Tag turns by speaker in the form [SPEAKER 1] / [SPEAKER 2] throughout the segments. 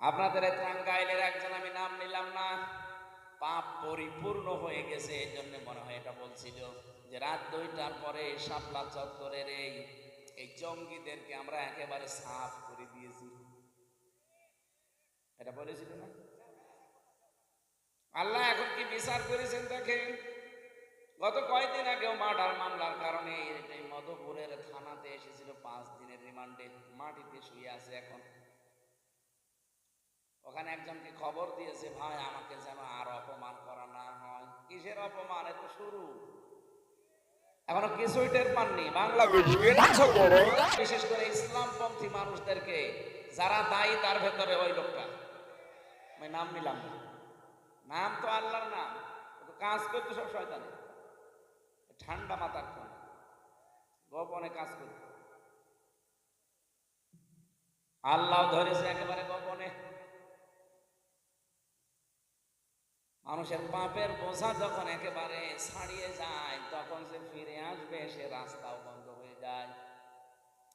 [SPEAKER 1] আপনাদের টাঙ্গাইলের একজন আমি নাম নিলাম না। পাপ পরিপূর্ণ হয়ে গেছে এই জন্য মনে হয় এটা বলছিল যে রাত দুইটার পরে শাপলা চত্বরের এই এই জঙ্গিদেরকে আমরা একেবারে সাফ করে দিয়েছি। এটা বলেছিল না? আল্লাহ এখন কি বিচার করেছেন দেখেন? গত কয়েকদিন আগেও মার্ডার মামলার কারণে মধুপুরের থানাতে এসেছিল, পাঁচ দিনের রিমান্ডে মাটিতে শুয়ে আছে এখন। ওখানে একজনকে খবর দিয়েছে, ভাই, আমাকে যেন আর অপমান করা না হয়। কিসের অপমান? এত শুরু। এখনও কিছুই টের পাননি। বিশেষ করে ইসলামপন্থী মানুষদেরকে, যারা দায়ী তার ভেতরে ওই লোকটা। আমি নাম নিলাম না। নাম তো আল্লাহর নাম। কাজ করতো সব শয়তানে। ঠান্ডা মাথার কোন গোপনে কাজ করতো। আল্লাহ ধরেছে একেবারে গোপনে মানুষের পাপের বোঝা যখন একেবারে ছাড়িয়ে যায়, তখন সে ফিরে আসবে, সে রাস্তাও বন্ধ হয়ে যায়।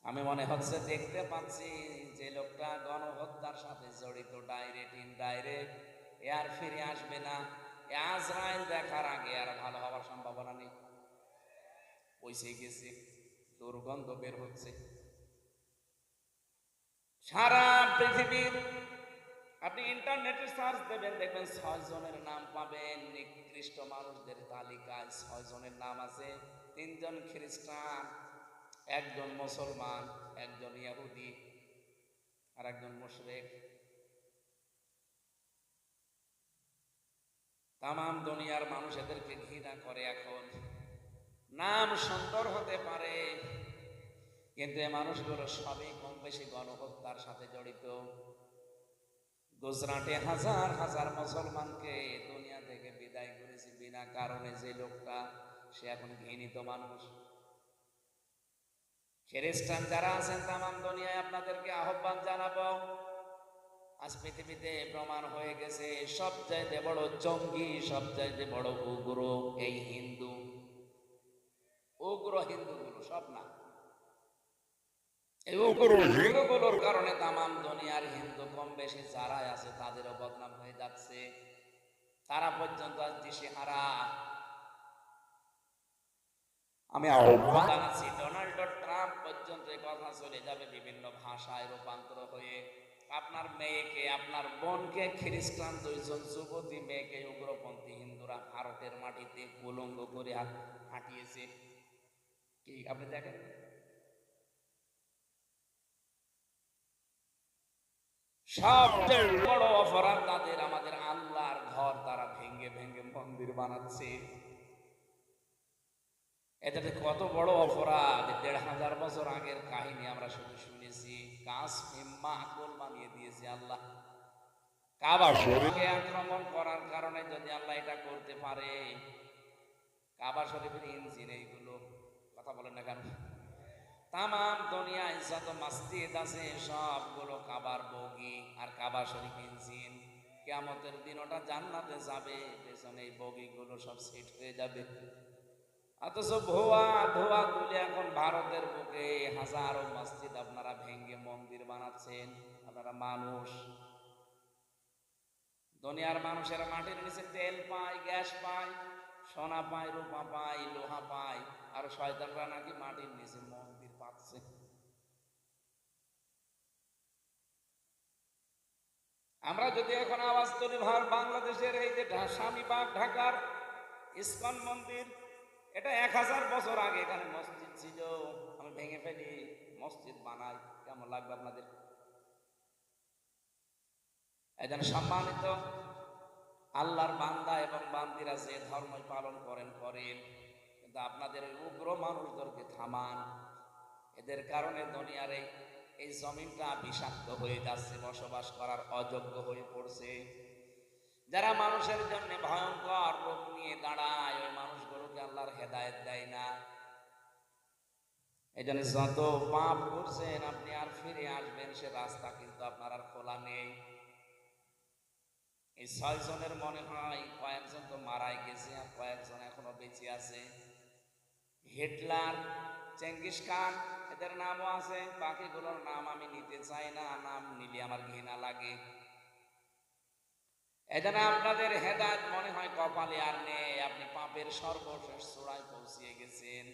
[SPEAKER 1] আমি মনে হচ্ছে দেখতে পাচ্ছি যে লোকটা গণহত্যার সাথে জড়িত ডাইরেক্ট ইনডাইরেক্ট এ আর ফিরে আসবে না। আজরাইল দেখার আগে আর ভালো হওয়ার সম্ভাবনা নেই। পয়সে গেছে, দুর্গন্ধ বের হচ্ছে। সারা পৃথিবীর ইন্টারনেটে সার্চ দেবেন, দেখবেন ছয় জনের নাম পাবেন। নিকৃষ্ট মানুষদের তালিকায় ছয় জনের নাম আছে। তিনজন খ্রিস্টান, একজন মুসলমান, একজন ইয়াহুদি আর একজন মুশরিক। তামাম দুনিয়ার মানুষ এদেরকে ঘৃণা করে এখন। নাম সুন্দর হতে পারে, কিন্তু এ মানুষগুলো সবই কম বেশি গণহত্যার সাথে জড়িত। গুজরাটে হাজার হাজার মুসলমানকে দুনিয়া থেকে বিদায় করেছে বিনা কারণে যে লোকটা, সে এখন ঘৃণিত মানুষ। খ্রিস্টান যারা আছেন, তামাম দুনিয়ায় আপনাদেরকে আহ্বান জানাব। আজ পৃথিবীতে প্রমাণ হয়ে গেছে, সবচাইতে বড় জঙ্গি, সবচাইতে বড় উগ্র এই হিন্দু উগ্র হিন্দুগুলো সব না হিন্দুগুলোর কারণে তামাম দুনিয়ার হিন্দু কম বেশি যারাই আছে তাদেরও বদনাম হয়ে যাচ্ছে। তারা পর্যন্ত আজ দিশেহারা। আমি আহ্বান জানাচ্ছি ডোনাল্ড ট্রাম্প পর্যন্ত এই কথা চলে যাবে বিভিন্ন ভাষায় রূপান্তর হয়ে। আপনার মেয়েকে আপনার বোনকে খ্রিস্টান দুইজন যুবতী মেয়েকে উগ্রপন্থী হিন্দুরা ভারতের মাটিতে কুলঙ্গ করে হাঁটিয়েছে কি আপনি দেখেন? আক্রমণ করার কারণে যদি আল্লাহ এটা করতে পারে, কাবা শরীফের ইঞ্জিন এইগুলো, কথা বলেন না কেন? তামাম দুনিয়ায় যত মসজিদ আছে, সবগুলো কাবার বগি আর কাবা শরীফ ইঞ্জিন। কেমতের দিন ওটা জান্নাতে যাবে, পেছনে এই বগিগুলো সব সেট হয়ে যাবে। অথচ ভুয়া ধোয়া তুলে এখন ভারতের বুকে হাজারো মসজিদ আপনারা ভেঙ্গে মন্দির বানাচ্ছেন, আপনারা মানুষ। দুনিয়ার মানুষের মাটির নিচে তেল পায়, গ্যাস পায়, সোনা পায়, রূপা পায়, লোহা পায়, আর শয়তানরা নাকি মাটির নিচে মন্দির পাচ্ছে আমরা যদি এখন আওয়াজ তুলি, ভার বাংলাদেশের এই যে স্বামীবাগ, ঢাকার ইস্কন মন্দির, এটা এক হাজার বছর আগে এখানে মসজিদ ছিল। আমি ভেঙে ফেলি, মসজিদ বানাই, কেমন লাগবে আপনাদের? একজন সম্মানিত আল্লাহর বান্দা এবং বান্দিরা যে ধর্ম পালন করেন করেন। কিন্তু আপনাদের উগ্র মানুষদেরকে থামান। এদের কারণে দুনিয়ার এই এই জমিনটা বিষাক্ত হয়ে যাচ্ছে, বসবাস করার অযোগ্য হয়ে পড়ছে। যারা মানুষের জন্য ভয়ঙ্কর রূপ নিয়ে দাঁড়ায়, ওই মানুষগুলোকে আল্লাহর হেদায়েত দেয় না। এই জন্য যত পাপ করছেন, আপনি আর ফিরে আসবেন, সে রাস্তা কিন্তু আপনার আর খোলা নেই। এই ছয় জনের মনে হয়, কয়েকজন তো মারাই গেছে আর কয়েকজন এখনও বেঁচে আছে। হিটলার চেঙ্গিস খান, এদের নামও আছে, বাকিগুলোর নাম আমি নিতে চাই না, নাম নিলে আমার ঘৃণা লাগে। এদের আপনাদের হেদায়ত মনে হয় কপালে আর নেই, আপনি পাপের সর্বশেষ চূড়ায় পৌঁছিয়ে গেছেন।